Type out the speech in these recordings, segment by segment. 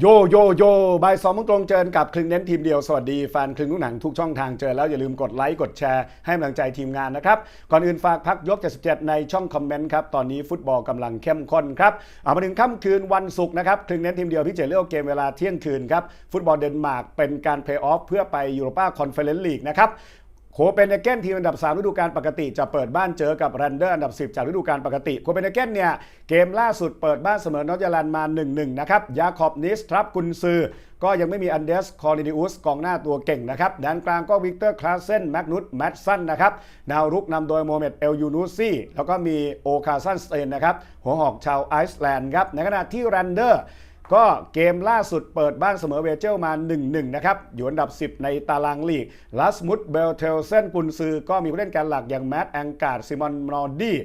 โยโยโยบ่ายสองมงตรงเจอกับคลึงเน้นทีมเดียว สวัสดีแฟนคลึงลูกหนังทุกช่องทางเจอแล้วอย่าลืมกดไลค์กดแชร์ให้กำลังใจทีมงานนะครับ ก่อนอื่นฝากพักยก 77 ในช่องคอมเมนต์ครับ ตอนนี้ฟุตบอลกำลังเข้มข้นครับ เอามาถึงค่ำคืนวันศุกร์นะครับคลึงเน้นทีมเดียวพี่เจเลือกเกมเวลาเที่ยงคืนครับ ฟุตบอลเดนมาร์กเป็นการเพลย์ออฟเพื่อไปยูโรปาคอนเฟอเรนซ์ลีกนะครับ โคเปนเฮเกนทีมอันดับ 3 ฤดูกาลปกติจะเปิดบ้านเจอกับแรนเดอร์อันดับ 10 จากฤดูกาลปกติ โคเปนเฮเกนเนี่ย เกมล่าสุดเปิดบ้านเสมอนอร์ทเยอร์แลนด์มา 1-1 นะครับ ยาคอบนิสทรัพกุนซือ ก็ยังไม่มีอันเดสคอร์นิดิอุสกองหน้าตัวเก่งนะครับแดนกลางก็วิกเตอร์คลาเซนแมกนุสแมตสันนะครับแนวรุกนำโดยโมเมดเอลยูนูซี่แล้วก็มีโอคาซันสเตนนะครับหัวหอกชาวไอซ์แลนด์ครับในขณะที่แรนเดอร์ ก็เกมล่าสุดเปิดบ้านเสมอเวเจลมา 1-1 นะครับ อยู่อันดับ 10 ในตารางลีกลัสมุดเบลเทลเซนกุนซือก็มีผู้เล่นแกนหลักอย่างแมตต์แองการ์ดซิมอนมรอดดี้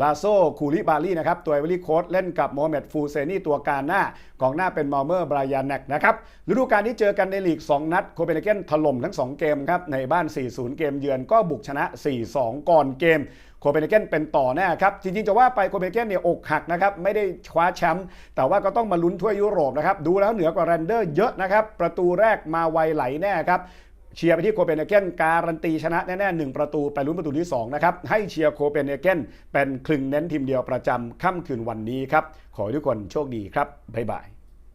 ลาโซคูลิบาลีนะครับตัวเอเวอรี่โค้ดเล่นกับโมฮัมเหม็ดฟูเซนี่ตัวการหน้ากองหน้าเป็นมอลเมอร์บรายานักนะครับฤดูกาลที่เจอกันในลีก 2 นัดโคเปนเฮเกนถล่มทั้ง 2 เกมครับในบ้าน 4-0 เกมเยือนก็บุกชนะ 4-2 ก่อนเกมโคเปนเฮเกนเป็นต่อแน่ครับ จริงๆ จะว่าไปโคเปนเฮเกนเนี่ยอกหักนะครับ ไม่ได้คว้าแชมป์แต่ว่าก็ต้องมาลุ้นถ้วยยุโรปนะครับ ดูแล้วเหนือกว่าแรนเดอร์เยอะนะครับ ประตูแรกมาไวไหลแน่ครับ เชียร์ไปที่โคเปนเฮเกนการันตีชนะแน่ๆหนึ่งประตูไปลุ้นประตูที่2นะครับให้เชียร์โคเปนเฮเกนเป็นคลึงเน้นทีมเดียวประจำค่ำคืนวันนี้ครับขอให้ทุกคนโชคดีครับบ๊ายบาย